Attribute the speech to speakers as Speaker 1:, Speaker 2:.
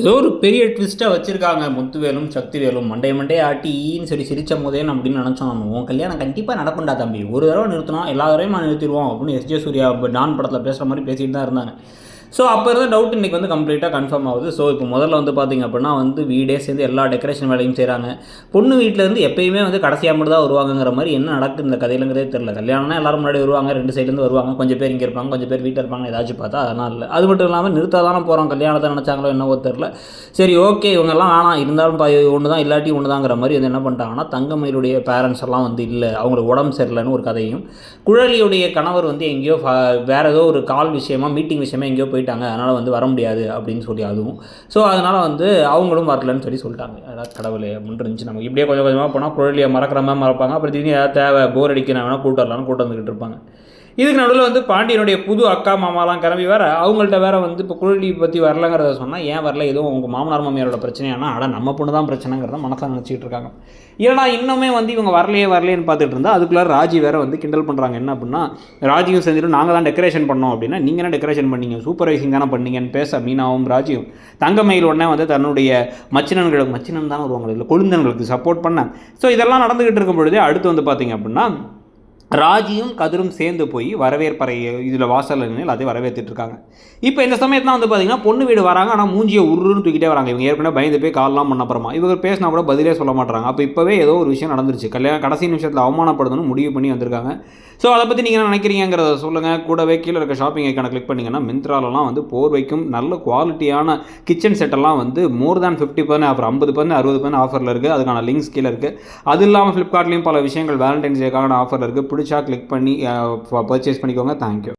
Speaker 1: ஏதோ ஒரு பெரிய ட்விஸ்ட்டாக வச்சுருக்காங்க. முத்துவேலும் சக்திவேலும் மண்டை மண்டே ஆட்டி ஈன்னு சொல்லி சிரிச்ச போதே அப்படின்னு நினச்சோம் நம்ம உன் கல்யாணம் கண்டிப்பாக நடக்கும்டா தம்பி. ஒரு தடவை நிறுத்தினோம் எல்லா தடவையும் நான் நிறுத்திடுவோம் அப்படின்னு எஸ்ஜே சூர்யா இப்போ டான் படத்தில் பேசுகிற மாதிரி பேசிகிட்டு தான் இருந்தாங்க. ஸோ அப்போ இருந்த டவுட் இன்றைக்கி வந்து கம்ப்ளீட்டாக கன்ஃபார்ம் ஆகுது. ஸோ இப்போ முதல்ல வந்து பார்த்திங்க அப்படின்னா வந்து வீடே சேர்ந்து எல்லா டெக்கரேஷன் வேலையும் செய்கிறாங்க பொண்ணு வீட்டிலேருந்து எப்பயுமே வந்து கடைசியாக மட்டும் தான் வருவாங்கங்கிற மாதிரி என்ன நடக்குது இந்த கதையிலங்கிறதே தெரில கல்யாணம்னா எல்லாரும் முன்னாடி வருவாங்க ரெண்டு சைட்லேருந்து வருவாங்க. கொஞ்சம் பேர் இங்கே இருப்பாங்க கொஞ்சம் பேர் வீட்டில் இருப்பாங்க ஏதாச்சும் பார்த்தா அதனால் இல்லை. அது மட்டும் இல்லாமல் நிறுத்தாதானே போகிறோம் கல்யாணத்தை நினச்சாங்களோ என்னவோ தெரில சரி ஓகே இவங்கெல்லாம் ஆனால் இருந்தாலும் பா ஒன்று தான் இல்லாட்டி ஒன்று தாங்கிற மாதிரி வந்து என்ன பண்ணிட்டாங்கன்னா தங்கமயிலுடைய பேரண்ட்ஸ் எல்லாம் வந்து இல்லை. அவங்களுக்கு உடம்பு சரியில்லைன்னு ஒரு கதையும். குழலியுடைய கணவர் வந்து எங்கேயோ ஃப- ஏதோ ஒரு கால் விஷயமா மீட்டிங் விஷயமா எங்கேயோ போயிட்டாங்க. அதனால் வந்து வர முடியாது அப்படின்னு சொல்லி அதுவும். ஸோ அதனால் வந்து அவங்களும் வரலன்னு சொல்லி சொல்லிட்டாங்க. அதாவது கடவுளே அப்படின்னு இருந்துச்சு நமக்கு. இப்படியே கொஞ்சம் கொஞ்சமாக போனால் குழலியை மறக்கிற மாதிரி மறப்பாங்க. அப்புறம் திடீர்னு ஏதாவது தேவை போர் அடிக்க நான் வேணால் கூட்டு வரலான்னு கூட்டு வந்துக்கிட்டு இருப்பாங்க. இதுக்கு நடுவில் வந்து பாண்டியனுடைய புது அக்கா மாமாலாம் கிளம்பி வர அவங்கள்ட்ட வேற வந்து இப்போ குழலி பற்றி வரலங்கிறத சொன்னால் ஏன் வரல? எதுவும் உங்கள் மாமனார் மாமியாரோட பிரச்சனையானா? அட நம்ம பொண்ணு தான் பிரச்சனைங்கிறத மனசாக நினச்சிக்கிட்டு இருக்காங்க. ஏன்னா இன்னுமே வந்து இவங்க வரலையே வரலையேன்னு பார்த்துட்டு இருந்தால் அதுக்குள்ளே ராஜி வேற வந்து கிண்டல் பண்ணுறாங்க என்ன அப்படின்னா ராஜியும் செஞ்சுட்டு நாங்கள் தான் டெக்கரேஷன் பண்ணோம் அப்படின்னா நீங்கள் என்ன டெக்கரேஷன் பண்ணீங்க? சூப்பர்வைசிங் தானே பண்ணீங்கன்னு பேச மீனாவும் ராஜியும். தங்கமயில் உடனே வந்து தன்னுடைய மச்சினன்களுக்கு மச்சினன் தானே வருவாங்க இல்லை கொழுந்தன்களுக்கு சப்போர்ட் பண்ண. ஸோ இதெல்லாம் நடந்துகிட்டு இருக்கும் பொழுதே அடுத்து வந்து பார்த்தீங்க அப்படின்னா ராஜியும் கதிரும் சேர்ந்து போய் வரவேற்பறை இதில் வாசலில் நின்று அதை வரவேற்றுட்டு இருக்காங்க இப்போ இந்த சமயத்தில் வந்து பார்த்தீங்கன்னா பொண்ணு வீடு வராங்க ஆனால் மூஞ்சியை உருன்னு தூக்கிட்டே வராங்க. இவங்க ஏற்கனவே பயந்து போய் கால்லாம் பண்ண அப்புறமா. இவங்க பேசினா கூட பதிலே சொல்ல மாட்டாங்க அப்போ இப்போவே ஏதோ ஒரு விஷயம் நடந்துருச்சு. கல்யாணம் கடைசி நிமிஷத்தில் அவமானப்படுதுன்னு முடிவு பண்ணி வந்திருக்காங்க. ஸோ அதை பற்றி நீங்கள் என்ன நினைக்கிறீங்கிறத சொல்லுங்கள் கூடவே கீழே இருக்க ஷாப்பிங் ஐக்கான கிளிக் பண்ணிங்கன்னா மிந்த்ராலலாம் வந்து போர்வைக்கும் நல்ல குவாலிட்டியான கிச்சன் செட்டெல்லாம் வந்து more than fifty percent offer ஐம்பது பர்சன்ட் அறுபது பர்சன்ட் ஆஃபரில் இருக்குது அதுக்கான லிங்க்ஸ் கீழே இருக்குது அது இல்லாமல் ஃப்ளிப்கார்ட்லேயும் பல விஷயங்கள் வேலண்டைன்ஸ் டேக்கான ஆஃபரில் இருக்குது பிடிச்சா கிளிக் பண்ணி பர்ச்சேஸ் பண்ணிக்கோங்க. தேங்க்யூ